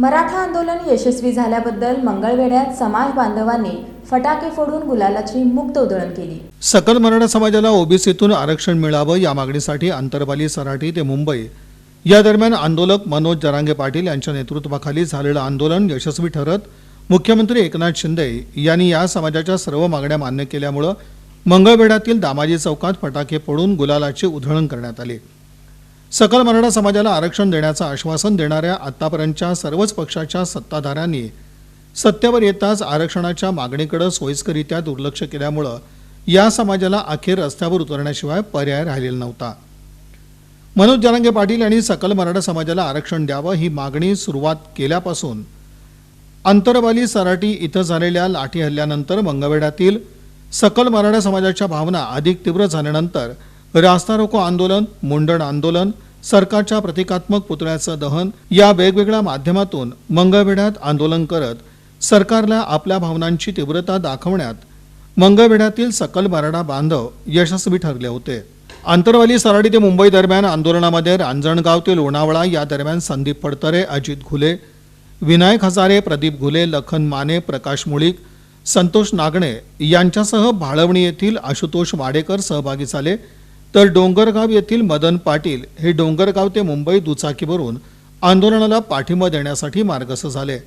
मराठा आंदोलन यशस्वी झाल्याबद्दल मंगळवेढ्यात समाज बांधवांनी फटाके फोडून गुलालाची मुक्त उधळण केली. सकल मराठा समाजाला ओबीसीतून आरक्षण मिळावं या मागणीसाठी आंतरबाली सराठी ते मुंबई. या दरम्यान आंदोलक मनोज जरांगे पाटील यांच्या नेतृत्वाखाली झालेलं आंदोलन यशस्वी ठरत मुख्यमंत्री एकनाथ शिंदे यांनी या समाजाच्या सर्व मागण्या मान्य केल्यामुळं मंगळवेढ्यातील दामाजी चौकात फटाके फोडून गुलालाची उधळण करण्यात आली. सकल मराठा समाजाला आरक्षण देण्याचं आश्वासन देणाऱ्या आतापर्यंतच्या सर्वच पक्षाच्या सत्ताधाऱ्यांनी सत्तेवर येताच आरक्षणाच्या मागणीकडे सोयीस्करित्या दुर्लक्ष केल्यामुळं या समाजाला अखेर रस्त्यावर उतरण्याशिवाय पर्याय राहिलेला नव्हता. मनोज जरांगे पाटील यांनी सकल मराठा समाजाला आरक्षण द्यावं ही मागणी सुरुवात केल्यापासून अंतरवाली सराटी इथं झालेल्या लाठी हल्ल्यानंतर मंगळवेढ्यातील सकल मराठा समाजाच्या भावना अधिक तीव्र झाल्यानंतर रास्ता रोको आंदोलन मुंडण आंदोलन सरकारच्या प्रतिकात्मक पुतळ्याचं दहन या वेगवेगळ्या माध्यमातून मंगळवेढ्यात आंदोलन करत सरकारला आपल्या भावनांची तीव्रता दाखवण्यात मंगळवेढ्यातील सकल मराठा बांधव यशस्वी ठरले होते. आंतरवाली सराडी ते मुंबई दरम्यान आंदोलनामध्ये रांजणगाव ते लोणावळा या दरम्यान संदीप फडतरे अजित घुले विनायक हजारे प्रदीप घुले लखन माने प्रकाश मुळीक संतोष नागणे यांच्यासह भाळवणी येथील आशुतोष वाडेकर सहभागी झाले. तर डोंगरगाव येथील मदन पाटील हे डोंगरगाव ते मुंबई दुचाकीवरून आंदोलनाला पाठिंबा देण्यासाठी मार्गस्थ झाले.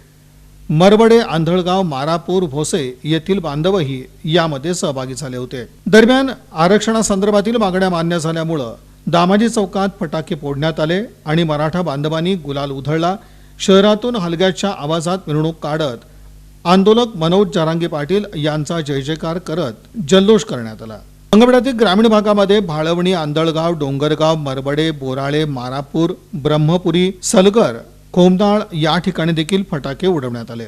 मरबडे आंधळगाव मारापूर भोसे येथील बांधवही यामध्ये सहभागी झाले होते. दरम्यान आरक्षणासंदर्भातील मागण्या मान्य झाल्यामुळं दामाजी चौकात फटाके फोडण्यात आले आणि मराठा बांधवांनी गुलाल उधळला. शहरातून हलग्याच्या आवाजात मिरवणूक काढत आंदोलक मनोज जारांगे पाटील यांचा जय जयकार करत जल्लोष करण्यात आला. मंगळवेढ्यातील ग्रामीण भागामध्ये भाळवणी आंधळगाव डोंगरगाव मरबडे बोराळे मारापूर ब्रह्मपुरी सलगर कोमनाळ या ठिकाणी देखील फटाके उडवण्यात आले.